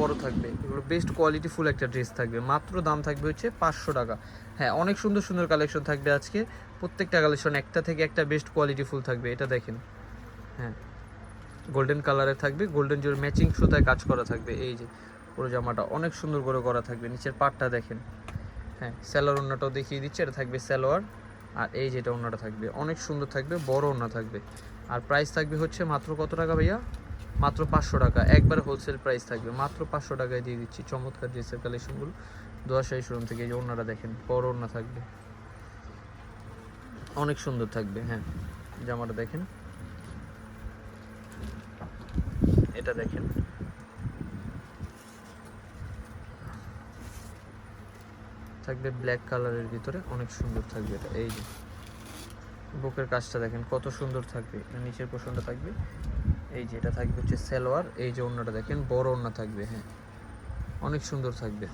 বড় থাকবে। এগুলো বেস্ট কোয়ালিটি ফুল একটা ড্রেস থাকবে। মাত্র দাম থাকবে হচ্ছে পাঁচশো টাকা। হ্যাঁ অনেক সুন্দর সুন্দর কালেকশন থাকবে আজকে। প্রত্যেকটা কালেকশন একটা থেকে একটা বেস্ট কোয়ালিটি ফুল থাকবে, এটা দেখেন। হ্যাঁ গোল্ডেন কালারের থাকবে গোল্ডেন জোর ম্যাচিং সুতায় কাজ করা থাকবে। এই যে, পুরো জামাটা অনেক সুন্দর করে করা থাকবে। নিচের পাটটা দেখেন। হ্যাঁ স্যালোয়ার ওন্নাটাও দেখিয়ে দিচ্ছে, এটা থাকবে স্যালোয়ার আর এই যেটা ওন্নাটা থাকবে, অনেক সুন্দর থাকবে, বড় ওন্না থাকবে। আর প্রাইস থাকবে হচ্ছে মাত্র কত টাকা ভাইয়া? মাত্র পাঁচশো টাকা। একবার হোলসেল প্রাইস থাকবে। মাত্র পাঁচশো টাকায় দিয়ে দিচ্ছি। চমৎকার ড্রেসের কালেকশনগুলো দোয়াশাহী শোরুম থেকে এই যে ওন্নাটা দেখেন, বড় ওন্না থাকবে। অনেক সুন্দর থাকবে হ্যাঁ। জামাটা দেখেন। এটা দেখেন। থাকবে ব্ল্যাক কালারের ভিতরে। অনেক সুন্দর থাকবে এটা। এই যে, বুকের কাজটা দেখেন, কত সুন্দর থাকবে। নিচের পোষণটা থাকবে। এই যে এটা থাকবে হচ্ছে সালোয়ার, এই যে ওড়নাটা দেখেন, বড় ওড়না থাকবে হ্যাঁ। অনেক সুন্দর থাকবে।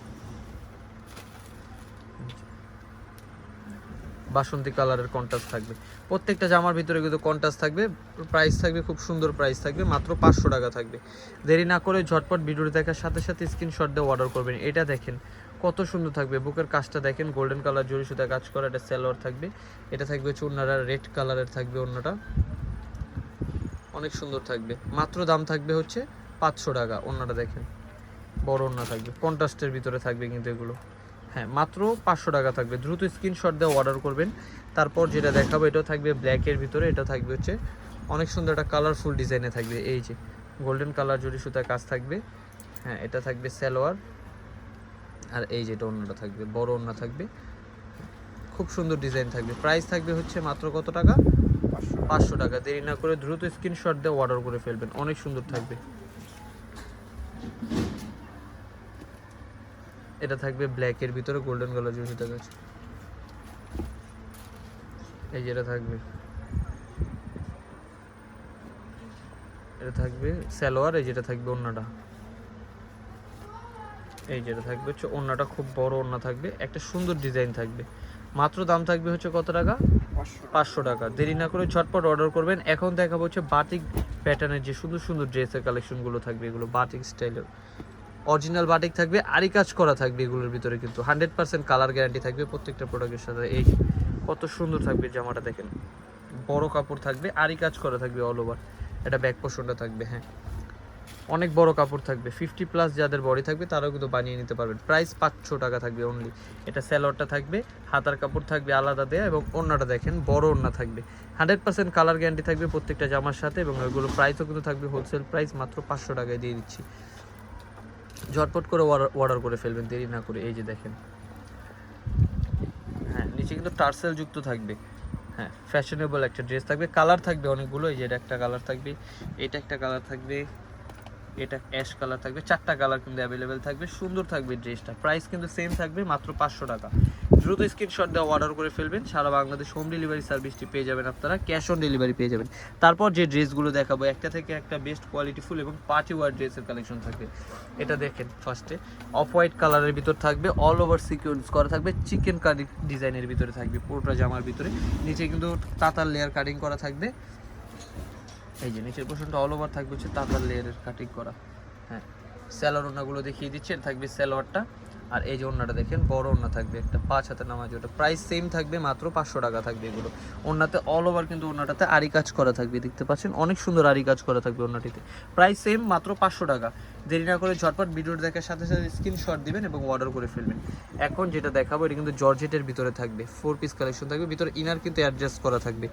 বাসন্তী কালারের কন্ট্রাস্ট থাকবে। প্রত্যেকটা জামার ভিতরে কিন্তু কন্ট্রাস্ট থাকবে প্রাইস থাকবে, খুব সুন্দর প্রাইস থাকবে, মাত্র পাঁচশো টাকা থাকবে। দেরি না করে ঝটপট ভিডিওটি দেখার সাথে সাথে স্ক্রিনশট দিয়ে অর্ডার করবেন। এটা দেখেন, কত সুন্দর থাকবে। বুকের কাজটা দেখেন গোল্ডেন কালার জরি সুতা কাজ করা, এটা সালোয়ার থাকবে। এটা থাকবে হচ্ছে ওনারা রেড কালারের থাকবে অন্যটা অনেক সুন্দর থাকবে। মাত্র দাম থাকবে হচ্ছে পাঁচশো টাকা অন্যটা দেখেন। বড় অন্য থাকবে, কন্ট্রাস্টের ভিতরে থাকবে কিন্তু এগুলো। হ্যাঁ মাত্র পাঁচশো টাকা থাকবে। দ্রুত স্ক্রিনশট দিয়ে অর্ডার করবেন। তারপর যেটা দেখাবো, এটাও থাকবে ব্ল্যাকের ভিতরে, এটা থাকবে হচ্ছে অনেক সুন্দর একটা কালারফুল ডিজাইনে থাকবে। এই যে গোল্ডেন কালার জরি সুতা কাজ থাকবে। হ্যাঁ এটা থাকবে সালোয়ার। আর এই যেটা অন্যটা থাকবে, বড় অন্য থাকবে। খুব সুন্দর ডিজাইন থাকবে। প্রাইস থাকবে হচ্ছে মাত্র কত টাকা? পাঁচশো টাকা। দেরি না করে দ্রুত স্ক্রিনশট দিয়ে অর্ডার করে ফেলবেন। অনেক সুন্দর থাকবে। এটা থাকবে ব্ল্যাকের ভিতরে গোল্ডেন কালার জড়িত আছে। এই যেটা থাকবে। এটা থাকবে সালোয়ার, এই যেটা থাকবে অন্যটা এই যেটা থাকবে হচ্ছে ওড়নাটা খুব বড় ওড়না থাকবে। একটা সুন্দর ডিজাইন থাকবে। মাত্র দাম থাকবে হচ্ছে কত টাকা? পাঁচশো টাকা। দেরি না করে ঝটপট অর্ডার করবেন। এখন দেখাবো হচ্ছে বাটিক প্যাটার্নের যে সুন্দর সুন্দর ড্রেসের কালেকশনগুলো থাকবে এগুলো বাটিক স্টাইলের অরিজিনাল বাটিক থাকবে আরি কাজ করা থাকবে এগুলোর ভিতরে কিন্তু। হান্ড্রেড পার্সেন্ট কালার গ্যারান্টি থাকবে প্রত্যেকটা প্রোডাক্টের সাথে। এই কত সুন্দর থাকবে জামাটা দেখেন। বড় কাপড় থাকবে আরি কাজ করা থাকবে অল ওভার এটা ব্যাক পোর্শনটা থাকবে হ্যাঁ। অনেক বড় কাপড় থাকবে। ফিফটি প্লাস যাদের বডি থাকবে, তারাও কিন্তু বানিয়ে নিতে পারবেন প্রাইস পাঁচশো টাকা থাকবে অনলি এটা স্যালোয়ারটা থাকবে, হাতার কাপড় থাকবে আলাদা দেয়া এবং ওড়নাটা দেখেন, বড় ওড়না থাকবে। হান্ড্রেড পার্সেন্ট কালার গ্যারান্টি থাকবে প্রত্যেকটা জামার সাথে এবং ওইগুলো প্রাইসও কিন্তু থাকবে হোলসেল প্রাইস মাত্র পাঁচশো টাকায় দিয়ে দিচ্ছি। ঝটপট করে অর্ডার করে ফেলবেন, দেরি না করে। এই যে দেখেন। হ্যাঁ নিচে কিন্তু টার্সেল যুক্ত থাকবে। হ্যাঁ ফ্যাশনেবল একটা ড্রেস থাকবে। কালার থাকবে অনেকগুলো, এই যে এটা একটা কালার থাকবে, এটা একটা কালার থাকবে। এটা অ্যাশ কালার থাকবে, চারটা কালার কিন্তু অ্যাভেলেবেল থাকবে, সুন্দর থাকবে ড্রেসটা প্রাইস কিন্তু সেম থাকবে, মাত্র পাঁচশো টাকা। দ্রুত স্ক্রিনশট দিয়ে অর্ডার করে ফেলবেন, সারা বাংলাদেশ হোম ডেলিভারি সার্ভিসটি পেয়ে যাবেন আপনারা ক্যাশ অন ডেলিভারি পেয়ে যাবেন। তারপর যে ড্রেসগুলো দেখাবো, একটা থেকে একটা বেস্ট কোয়ালিটিফুল এবং পার্টি ওয়ার ড্রেসের কালেকশন থাকবে। এটা দেখেন ফার্স্টে অফ হোয়াইট কালারের ভিতর থাকবে অল ওভার সিকিউরিন্স করা থাকবে চিকেন কারি ডিজাইনের ভিতরে থাকবে, পুরোটা জামার ভিতরে। নিচে কিন্তু তাতার লেয়ার কাটিং করা থাকবে। এই যে নিচের পোর্শনটা অল ওভার থাকবে হচ্ছে তাতার লেয়ারের কাটিং করা। হ্যাঁ স্যালোয়ার ওনাগুলো দেখিয়ে দিচ্ছি, এটা থাকবে স্যালোয়ারটা আর এই যে ওনাটা দেখেন, বড় ওনা থাকবে, একটা পাঁচ হাতে নামাজ, ওটা প্রাইস সেম থাকবে, মাত্র পাঁচশো টাকা থাকবে এগুলো। ওনাতে অল ওভার কিন্তু ওনাটাতে আরি কাজ করা থাকবে, দেখতে পাচ্ছেন? অনেক সুন্দর আরি কাজ করা থাকবে ওনাটিতে প্রাইস সেম মাত্র পাঁচশো টাকা। দেরি না করে ঝটপট ভিডিও দেখার সাথে সাথে স্ক্রিনশট দিবেন এবং অর্ডার করে ফেলবেন। এখন যেটা দেখাবো, এটা কিন্তু জর্জেটের ভিতরে থাকবে। ফোর পিস কালেকশন থাকবে, ভিতরে ইনার কিন্তু অ্যাডজাস্ট করা থাকবে।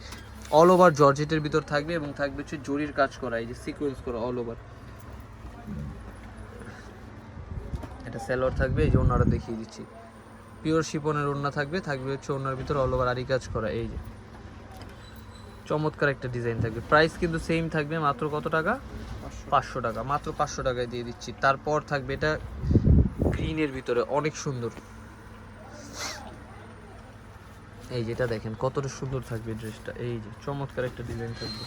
অল ওভার জর্জেটের ভিতর থাকবে এবং থাকবে হচ্ছে জরির কাজ করা, এই যে সিকোয়েন্স করা অল ওভার এটা সেলোয়ার থাকবে, এই যে ওনারা দেখিয়ে দিচ্ছি। পিওর শিপনের ওড়না থাকবে থাকবে হচ্ছে ওনার ভিতর অল ওভার আরি কাজ করা, এই যে। চমৎকার একটা ডিজাইন থাকবে। প্রাইস কিন্তু সেম থাকবে, মাত্র কত টাকা? পাঁচশো টাকা। মাত্র পাঁচশো টাকায় দিয়ে দিচ্ছি। তারপর থাকবে এটা গ্রিনের ভিতরে, অনেক সুন্দর। এই যেটা দেখেন, কতটা সুন্দর থাকবে ড্রেসটা এই যে, চমৎকার একটা ডিজাইন থাকবে।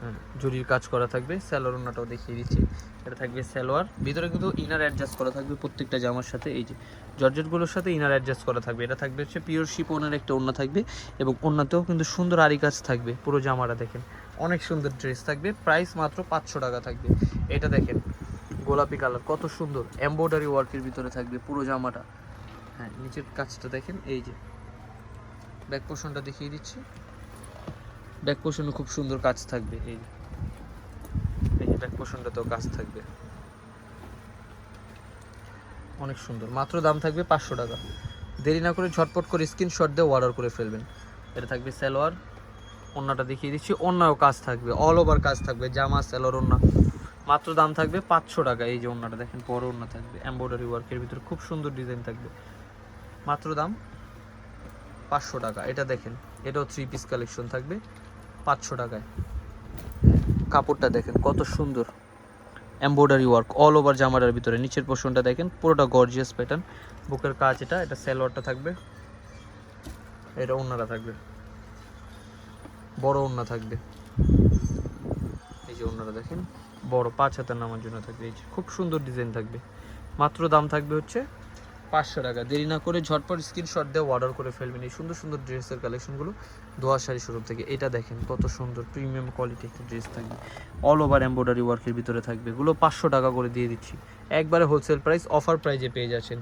হ্যাঁ জরির কাজ করা থাকবে স্যালোয়ার ওনাটাও দেখিয়ে দিচ্ছি। এটা থাকবে সালোয়ার, ভিতরে কিন্তু ইনার অ্যাডজাস্ট করা থাকবে প্রত্যেকটা জামার সাথে। এই যে, জর্জেটগুলোর সাথে ইনার অ্যাডজাস্ট করা থাকবে। এটা থাকবে হচ্ছে পিওর শিপনের একটা ওড়না থাকবে এবং ওড়নাতেও কিন্তু সুন্দর আরি কাজ থাকবে, পুরো জামাটা দেখেন। অনেক সুন্দর ড্রেস থাকবে প্রাইস মাত্র পাঁচশো টাকা থাকবে। এটা দেখেন, গোলাপি কালার কত সুন্দর এমব্রয়ডারি ওয়ার্কের ভিতরে থাকবে পুরো জামাটা। হ্যাঁ নিচের কাজটা দেখেন, এই যে ব্যাক পোর্শনটা দেখিয়ে দিচ্ছি। ব্যাক পোর্শনে খুব সুন্দর কাজ থাকবে, এই যে। এই যে ব্যাক পোর্শনটাতেও কাজ থাকবে। অনেক সুন্দর। মাত্র দাম থাকবে পাঁচশো টাকা। দেরি না করে ঝটপট করে স্ক্রিনশট দিয়ে অর্ডার করে ফেলবেন। এটা থাকবে সালোয়ার। ওন্নাটা দেখিয়ে দিচ্ছি। অন্যাও কাজ থাকবে। অল ওভার কাজ থাকবে। জামা সালোয়ার ওন্না। মাত্র দাম থাকবে পাঁচশো টাকা। এই যে ওন্নাটা দেখেন, বড় ওন্না থাকবে। এমব্রয়ডারি ওয়ার্কের ভিতরে খুব সুন্দর ডিজাইন থাকবে। মাত্র দাম পাঁচশো টাকা। এটা দেখেন, এটাও থ্রি পিস কালেকশন থাকবে পাঁচশো টাকায়। কাপড়টা দেখেন, কত সুন্দর। এমব্রয়ডারি ওয়ার্ক অল ওভার জামাটার ভিতরে। নিচের পোর্শনটা দেখেন, পুরোটা গর্জিয়াস প্যাটার্ন বুকের কাজ এটা এটা সালোয়ারটা থাকবে। এটা ওন্নাটা থাকবে। বড় ওন্না থাকবে। এই যে ওন্নাটা দেখেন, বড় পাঁচ হাতের নামার জন্য থাকবে। এই যে খুব সুন্দর ডিজাইন থাকবে। মাত্র দাম থাকবে হচ্ছে পাঁচশো টাকা। দেরি না করে ঝটপট স্ক্রিনশট দিয়ে অর্ডার করে ফেলবেন। এই সুন্দর সুন্দর ড্রেসের কালেকশনগুলো দোয়া শাড়ি শোরুম থেকে। এটা দেখেন কত সুন্দর প্রিমিয়াম কোয়ালিটি একটা ড্রেস থাকবে। অল ওভার এমব্রয়ডারি ওয়ার্কের ভিতরে থাকবে। এগুলো পাঁচশো টাকা করে দিয়ে দিচ্ছি। একবারে হোলসেল প্রাইস অফার প্রাইজে পেয়ে যাচ্ছেন।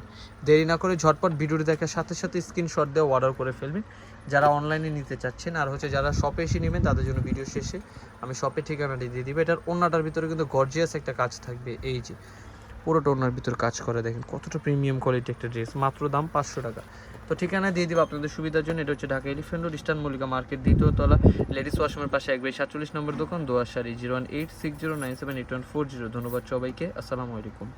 দেরি না করে ঝটপট ভিডিওটি দেখার সাথে সাথে স্ক্রিনশট দিয়ে অর্ডার করে ফেলবেন। যারা অনলাইনে নিতে চাচ্ছেন আর হচ্ছে যারা শপে এসে নেবেন, তাদের জন্য ভিডিও শেষে আমি শপের ঠিকানাটি দিয়ে দিবে। এটার অন্যটার ভিতরে কিন্তু গর্জিয়াস একটা কাজ থাকবে। এই যে পুরোটা ওনার ভিতর কাজ করে। দেখেন কতটা প্রিমিয়াম কোয়ালিটি একটা ড্রেস মাত্র দাম পাঁচশো টাকা। তো ঠিকানা দিয়ে দিব আপনাদের সুবিধার জন্য, এটা হচ্ছে Dhaka Elephant Road Eastern Mallika Market দ্বিতীয় তলা লেডিস ওয়াশরুমের পাশে একবার সাতচল্লিশ নম্বর দোকান, দোয়ার sari zero one eight six zero nine seven eight one four zero. ধন্যবাদ সবাইকে, আসসালামু আলাইকুম।